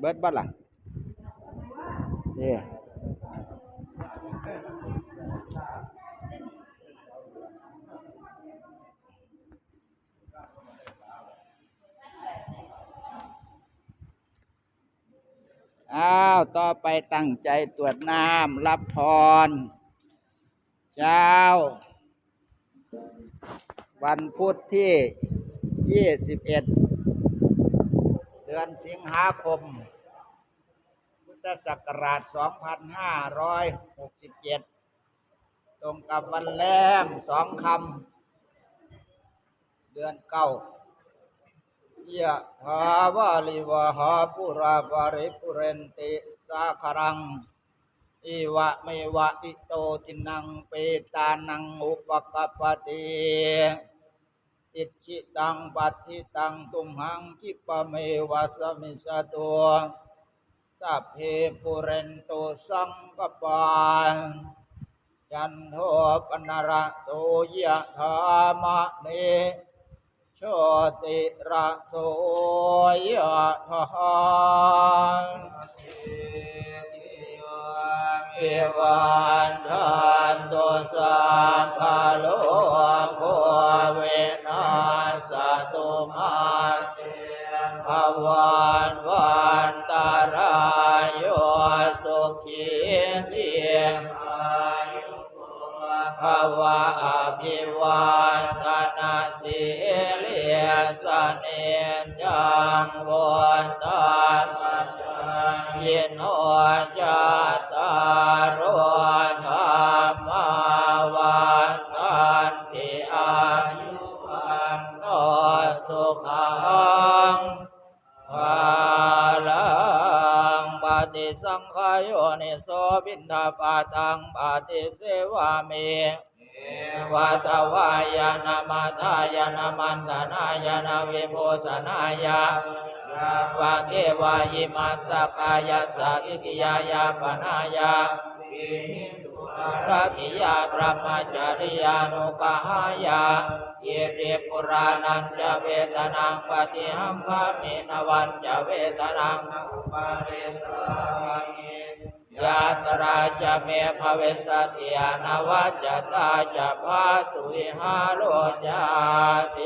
เบิดบ่ล่ะนี่อ้าว ต่อไปตั้งใจตรวจน้ำรับพรเจ้า วันพุธที่ 21เดือนสิงหาคม พุทธศักราช 2567 ตรงกับวันแรมสองคำ เดือนเก้ายะถาวาลิวหาปุราปาริปุเรนติสาครังอิวะเมวะอิโตตินังเปตานังอุปกปป ติอิจิตังปัตติตังตุมหังคิปะเมวะสมิสตัวสัพเพปุเรนโตสังกปาจันโทปนระโสยะธามะเนโชติระโสยะธาเอวัน เทียงอายุภาวะอภิวันธนาสิเลสเนจังวันตามยินโนจา งขายโยนิโสบินทปาตังปฏิเสวามีวัตวายานามาทายานามันตนายานาวิโมสนายาวะเกวายิมัสสะกายาสาธิกิยายาปนายา ระกิยาพระมาจาริยานุกหายาเยเรปุรานันจะเวทนังปฏิหัมภามินวันจะเวทนังอุปาเรสามิยาตราจะเมภเวสติยานวัจจตาจะพาสุวิหาโลจาติ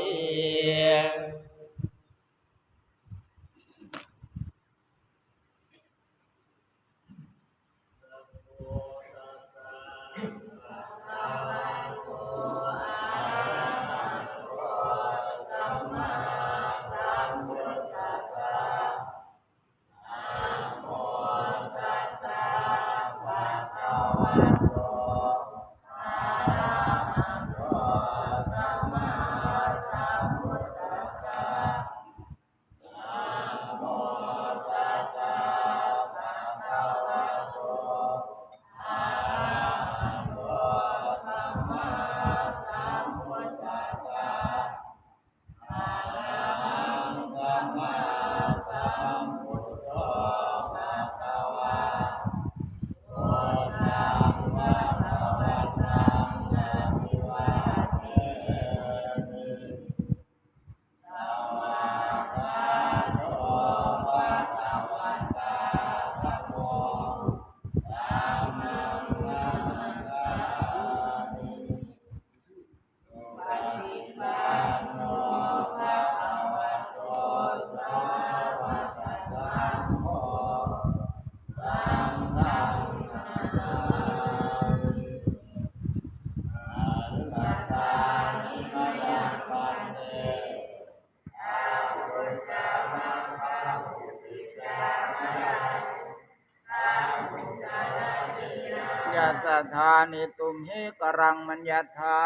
ยาสถานิตุมหิกรังมัญญาธา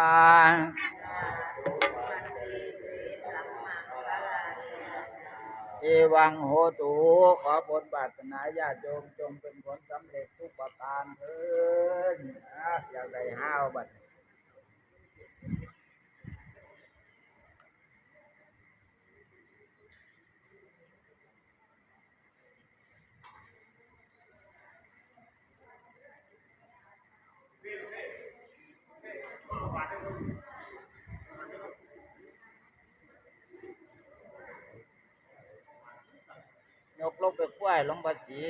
เอวังโหตุขอบทบาทนาญาติโยมจงเป็นผลสำเร็จทุกประการเถิดนอยากได้ห้าวบัด โย กลงไปคุ้ยลงภาษี